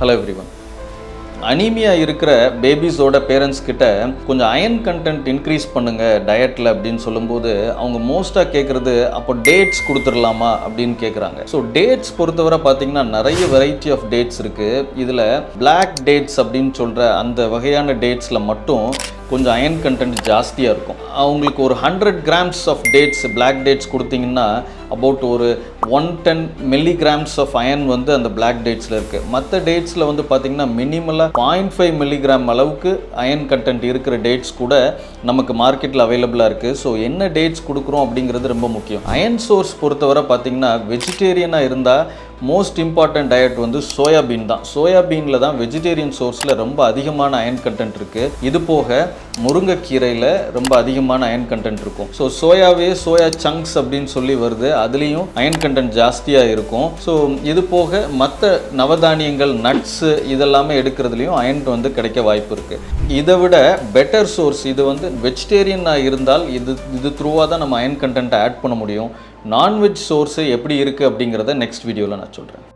Hello everyone anaemia இருக்கிற பேபிஸோட parents கிட்ட கொஞ்சம் அயன் கண்டென்ட் இன்க்ரீஸ் பண்ணுங்க டயட்டில் அப்படின்னு சொல்லும்போது அவங்க மோஸ்ட்டாக கேட்குறது அப்போ டேட்ஸ் கொடுத்துடலாமா அப்படின்னு கேட்குறாங்க ஸோ டேட்ஸ் பொறுத்தவரை பார்த்தீங்கன்னா நிறைய வெரைட்டி ஆஃப் டேட்ஸ் இருக்குது இதில் பிளாக் டேட்ஸ் அப்படின்னு சொல்கிற அந்த வகையான டேட்ஸில் மட்டும் கொஞ்சம் அயன் கண்டென்ட் ஜாஸ்தியாக இருக்கும். அவங்களுக்கு ஒரு hundred grams of dates black dates கொடுத்தீங்கன்னா அபவுட் ஒரு one ten milligrams of iron வந்து அந்த பிளாக் டேட்ஸில் இருக்குது மற்ற டேட்ஸில் வந்து பார்த்திங்கன்னா மினிமலாக பாயிண்ட் ஃபைவ் மில்லிகிராம் அளவுக்கு அயன் கண்டென்ட் இருக்கிற டேட்ஸ் கூட நமக்கு மார்க்கெட்டில் அவைலபிளாக இருக்குது ஸோ என்ன டேட்ஸ் கொடுக்குறோம் அப்படிங்கிறது ரொம்ப முக்கியம். அயன் சோர்ஸ் பொறுத்தவரை பார்த்திங்கன்னா வெஜிடேரியனாக இருந்தால் மோஸ்ட் இம்பார்ட்டன்ட் டயட் வந்து சோயாபீன் தான். சோயாபீனில் தான் வெஜிடேரியன் சோர்ஸில் ரொம்ப அதிகமான அயன் கண்டென்ட் இருக்குது இது போக முருங்கைக்கீரையில் ரொம்ப அதிகமான அயன் கண்டென்ட் இருக்கும். ஸோ சோயாவே சோயா சங்க்ஸ் அப்படின்னு சொல்லி வருது. அதுலேயும் அயன் கண்டென்ட் ஜாஸ்தியாக இருக்கும். ஸோ இது போக மற்ற நவதானியங்கள் நட்ஸு இதெல்லாமே எடுக்கிறதுலையும் அயன் வந்து கிடைக்க வாய்ப்பு இருக்குது இதை விட பெட்டர் சோர்ஸ் இது வந்து வெஜிடேரியனாக இருந்தால் இது இது த்ரூவாக தான் நம்ம அயன் கண்டென்ட்டை ஆட் பண்ண முடியும். நான்வெஜ் சோர்ஸு எப்படி இருக்குது அப்படிங்கிறத நெக்ஸ்ட் வீடியோவில் நான் சொல்கிறேன்